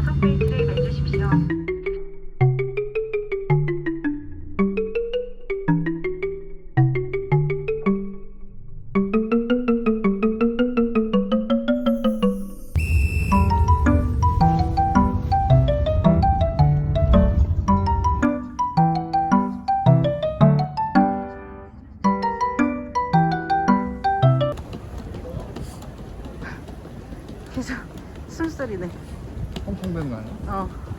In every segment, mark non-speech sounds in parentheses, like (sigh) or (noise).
좌석 베이트를 매주십시오. 계속 숨소리네. 펑펑 되는 거 아니야? 어.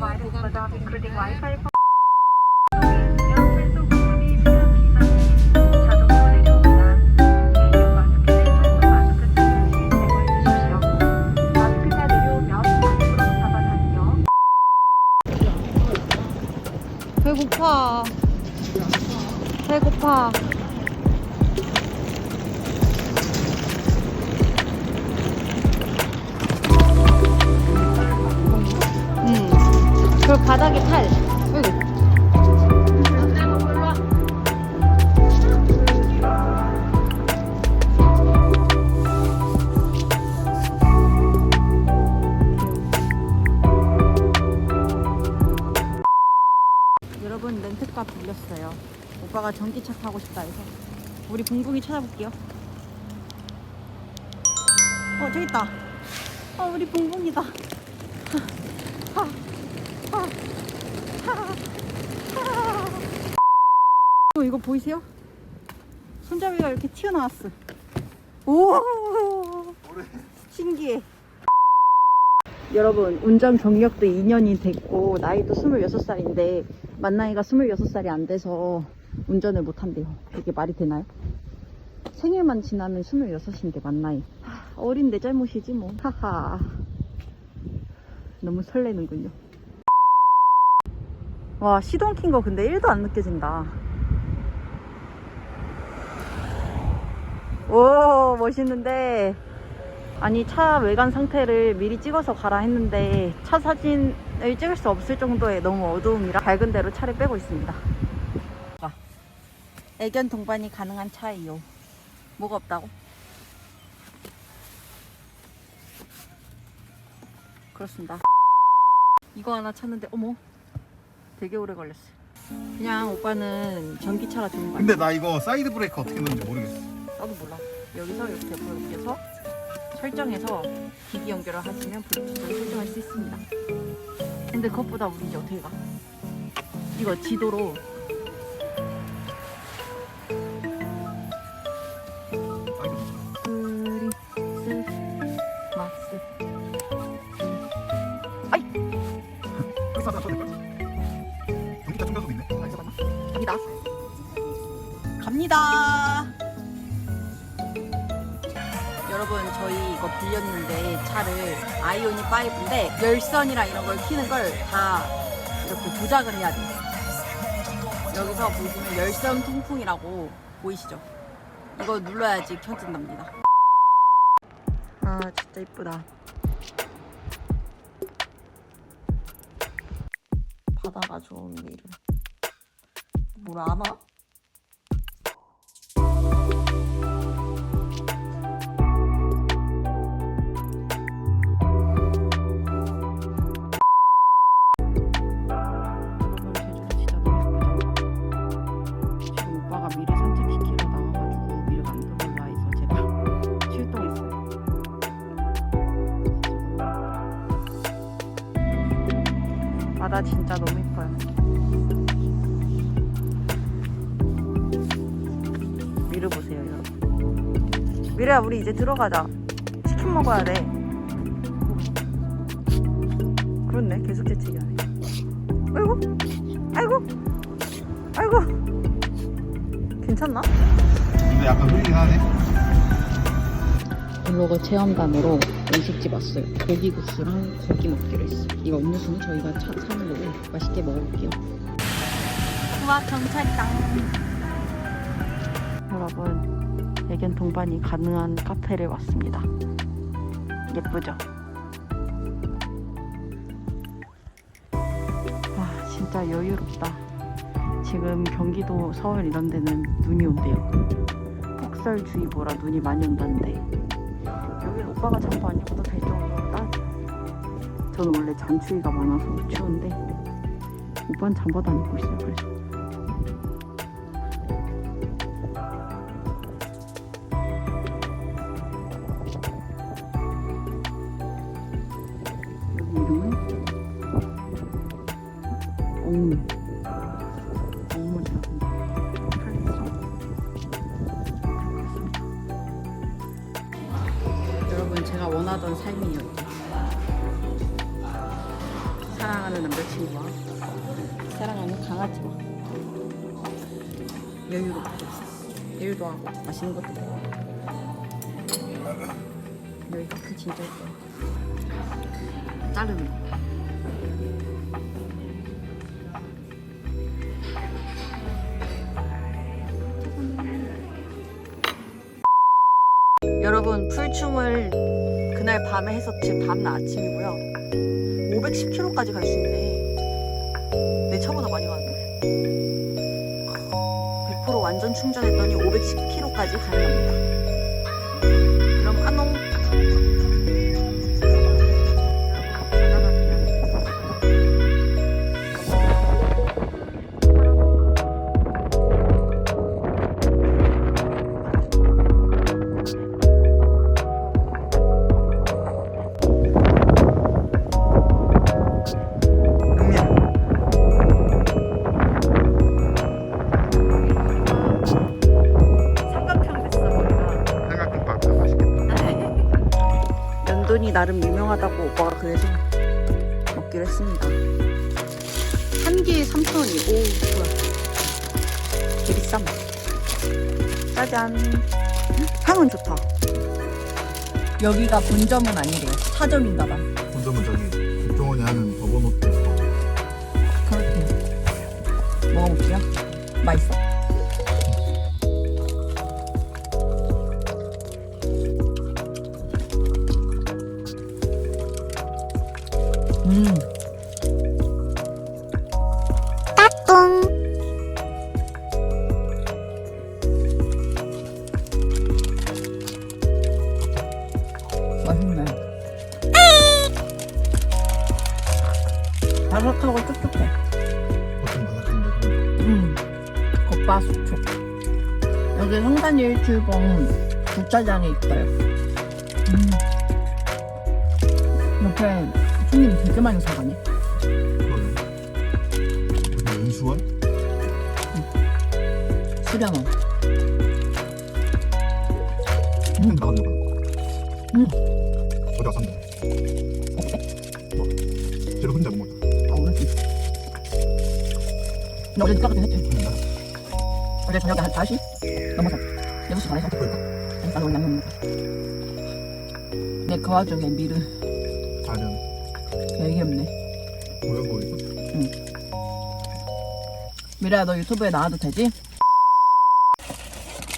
provided mobile including Wi-Fi 그 바닥에 탈. 어이구. 여러분 렌트카 빌렸어요. 오빠가 전기차 타고 싶다 해서 우리 붕붕이 찾아볼게요. 어 저기 있다. 어 우리 (laughs) 하, 하, 하. (laughs) 어, 이거 보이세요? 손잡이가 이렇게 튀어나왔어. 오 신기해. 여러분 운전 경력도 2년이 됐고 나이도 26살인데 만 나이가 26살이 안 돼서 운전을 못 한대요. 이게 말이 되나요? 생일만 지나면 26인데 만 나이. 하, 어린 내 잘못이지 뭐. 하하. 너무 설레는군요. 와 시동 킨 거 근데 1도 안 느껴진다. 오 멋있는데 아니 차 외관 상태를 미리 찍어서 가라 했는데 차 사진을 찍을 수 없을 정도의 너무 어두움이라 밝은 대로 차를 빼고 있습니다. 애견 동반이 가능한 차이요. 뭐가 없다고? 그렇습니다. 이거 하나 찾는데 어머 되게 오래 걸렸어요. 그냥 오빠는 전기차가 좋은 거 근데? 나 이거 사이드 브레이크 어떻게 넣는지 모르겠어. 나도 몰라. 여기서 이렇게 이렇게서 설정해서 기기 연결을 하시면 블루투스를 설정할 수 있습니다. 근데 그것보다 우리 이제 어떻게 가? 이거 지도로 갑니다. 갑니다. 여러분 저희 이거 빌렸는데 차를 아이오닉 5인데 열선이랑 이런 걸 키는 걸 다 이렇게 조작을 해야 돼요. 여기서 보시면 열선 통풍이라고 보이시죠? 이거 눌러야지 켜진답니다. 아 진짜 이쁘다. 바다가 좋은 미를 제가 (laughs) 출동했어요. 바다 진짜 너무 예뻐요. 미래야, 우리 이제 들어가자. 치킨 먹 먹어야 돼. 그렇네. 계속 재채기 하네. 아이고, 아이고, 아이고. 괜찮나? 근데 약간 흐리긴 하네. 블로거 체험단으로 음식집 왔어요. 고기국수랑 고기 먹기로 했어. 이거 음료수는 저희가 차, 사는 거고 맛있게 먹어볼게요. 우와 경찰이다. 여러분 애견 동반이 가능한 카페를 왔습니다. 예쁘죠? 와 진짜 여유롭다. 지금 경기도 서울 이런 데는 눈이 온대요. 폭설주의보라 눈이 많이 온다는데 여긴 오빠가 잠도 안 입어도 될 따뜻해. 저는 원래 잔추위가 많아서 추운데 오빠는 잠바도 안 입고 있어요. 그래서 맛있는 것도 먹고 여기 카페 진짜 예뻐요. 자르는 거. 여러분 풀충을 그날 밤에 지금 다음날 아침이고요. 510km까지 갈 수 있네. 내 차보다 많이 가는데 100% 완전 충전했더니 510km까지 가능합니다 나름 유명하다고 오빠가 그래서 먹기로 했습니다. 한 개에 3,000원이고, 뭐야. 되게 비싸. 짜잔. 향은 좋다. 여기가 본점은 아니래요. 사점인가 봐. 본점은 저기 국정원이 하는 호텔. 그렇게. 먹어볼게요. 맛있어. 겉바속촉. 여기 성산 일 출봉 주차장에 있어요. 음. 옆에 손님 되게 많이 사가네. 연수원? 수량원. 음. 거. 음. 어디 가서 산다. 뭐? 쟤도 혼자 못 먹다. 아, 오늘 나 어제 늦게 갔긴 했지. 어제 저녁에 한 4시 넘어서 6시 반에 서 그러니까. 나도 양념 먹어. 근데 그 와중에 미르 가면 되게 없네. 뭐야 뭐 이거? 미래야 너 유튜브에 나와도 되지?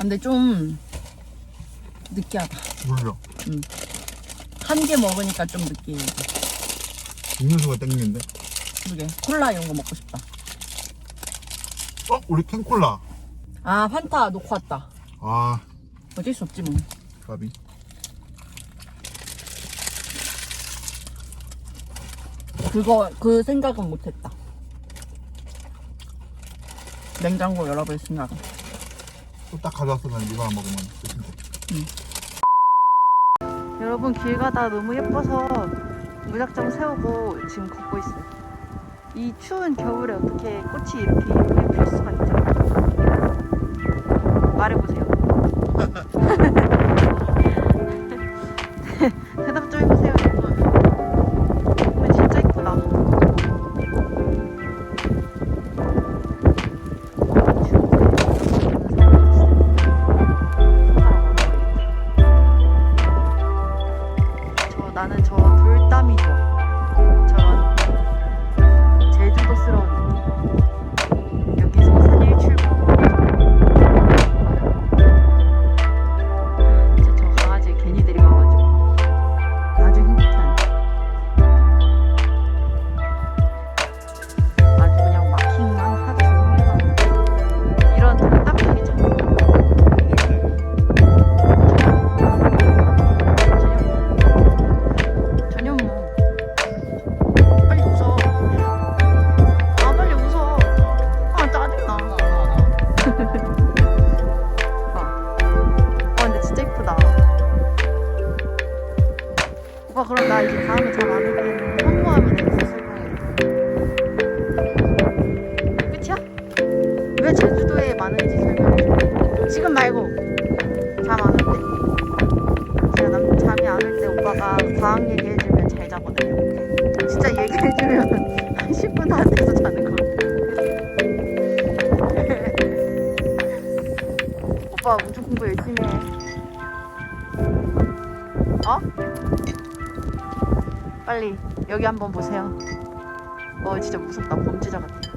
근데 좀 느끼하다. 몰라. 한 개 먹으니까 좀 느끼해. 음료수가 땡기는데. 그러게 콜라 이런 거 먹고 싶다. 어? 우리 캔콜라. 아 환타 놓고 왔다. 아, 어쩔 수 없지 뭐. 가비. 그거 그 생각은 못했다. 냉장고 열어볼 생각은. 또딱 가져왔으면 이거 하나 먹으면 끝인데. 여러분 길 가 다 너무 예뻐서 무작정 세우고 지금 걷고 있어요. 이 추운 겨울에 어떻게 꽃이 이렇게 지금 말고 잠 안 올 때. 제가 남, 잠이 안 올 때 오빠가 과학 얘기해주면 잘 자거든요. 진짜 얘기해주면 한 10분도 안 돼서 자는 거 (laughs) 오빠 우주 공부 열심히 해. 어? 빨리 여기 한번 보세요. 어 진짜 무섭다. 범죄자 같아